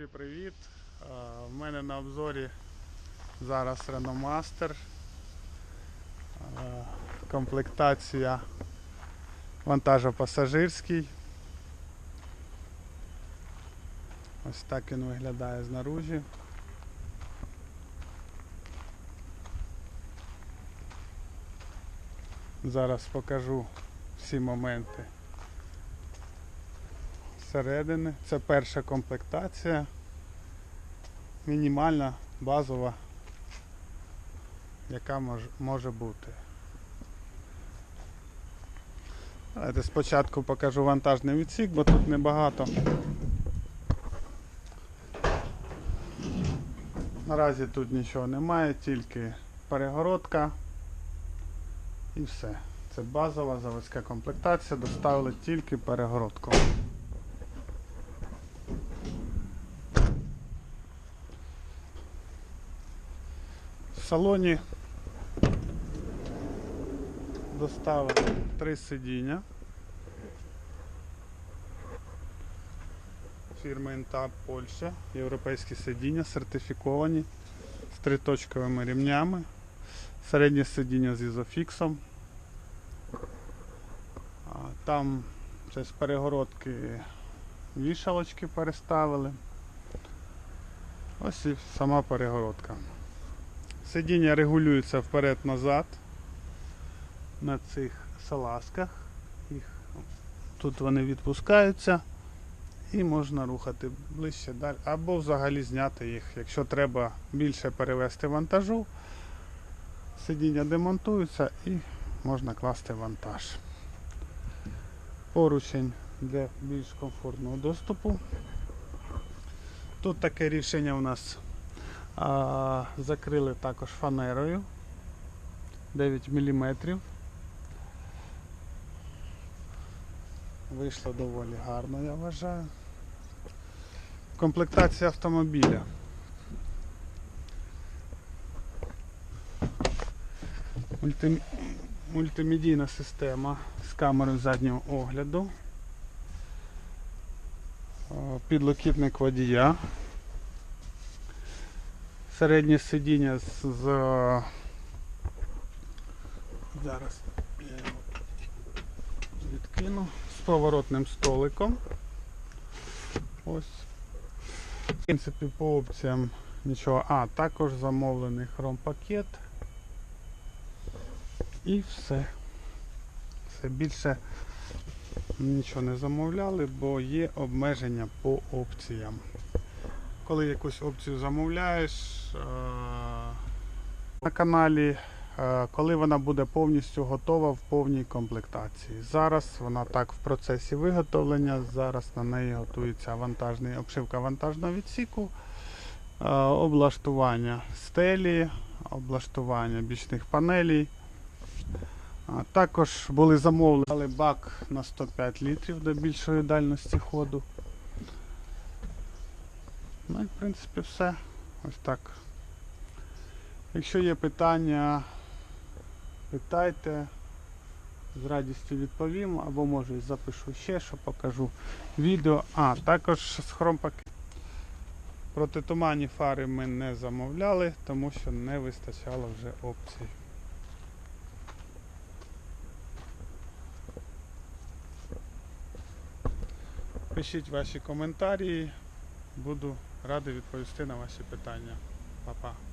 Друзі, привіт! У мене на обзорі зараз Renault Master. Комплектація вантажопасажирський. Ось так він виглядає знаружі. Зараз покажу всі моменти зсередини. Це перша комплектація. Мінімальна, базова, яка мож, може бути. Давайте спочатку покажу вантажний відсік, бо тут небагато. Наразі тут нічого немає, тільки перегородка і все. Це базова заводська комплектація, доставили тільки перегородку. Салоні доставили три сидіння фірми Intab Польща. Європейські сидіння сертифіковані з триточковими рівнями. Середнє сидіння з ізофіксом. Там це з перегородки вішалочки переставили. Ось і сама перегородка. Сидіння регулюється вперед-назад на цих салазках. Їх, тут вони відпускаються і можна рухати ближче далі. Або взагалі зняти їх, якщо треба більше перевести вантажу. Сидіння демонтуються і можна класти вантаж. Поручень для більш комфортного доступу. Тут таке рішення у нас закрили також фанерою 9 мм. Вийшло доволі гарно, я вважаю. Комплектація автомобіля. Мульти... Мультимедійна система з камерою заднього огляду. Підлокітник водія. Середнє сидіння з, з зараз я його відкину з поворотним столиком. Ось. В принципі, по опціям нічого. А, також замовлений хромпакет. І все. Все більше нічого не замовляли, бо є обмеження по опціям. Коли якусь опцію замовляєш е- на каналі, е, коли вона буде повністю готова в повній комплектації. Зараз вона так в процесі виготовлення, зараз на неї готується вантажний, обшивка вантажного відсіку, е, облаштування стелі, облаштування бічних панелей. Також були замовлені бак на 105 літрів до більшої дальності ходу. Ну і в принципі все. Ось так. Якщо є питання, питайте, з радістю відповім, або може запишу ще, що покажу відео. А, також з хромпакет. Протитуманні фари ми не замовляли, тому що не вистачало вже опцій. Пишіть ваші коментарі, буду радий відповісти на ваші питання. Па-па.